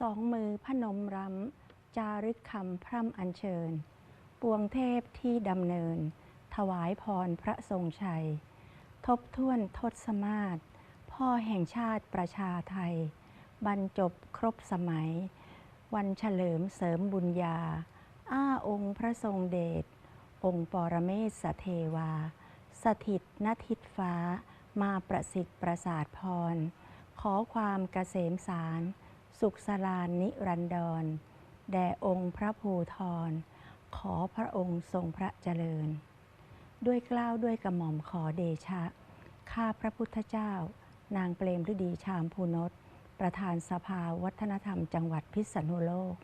สองมือพนมรำจารึกคำพร่ำอัญเชิญ ปวงเทพที่ดำเนิน ถวายพรพระทรงชัย ทบทวนทศมาศพ่อแห่งชาติประชาไทย บรรจบครบสมัย วันเฉลิมเสริมบุญญา อ้าองค์พระทรงเดช องค์ปรเมศสเทวา สถิตณทิศฟ้า มาประสิทธิ์ประสาทพร ขอความเกษมสาร สุขสลานนิรันดร แด่องค์พระภูทรขอพระองค์ทรงพระเจริญ ด้วยกล้าวด้วยกระหม่อมขอเดชะ ข้าพระพุทธเจ้า นางเปรมฤดีชามภูนศประธานสภาวัฒนธรรมจังหวัดพิษณุโลก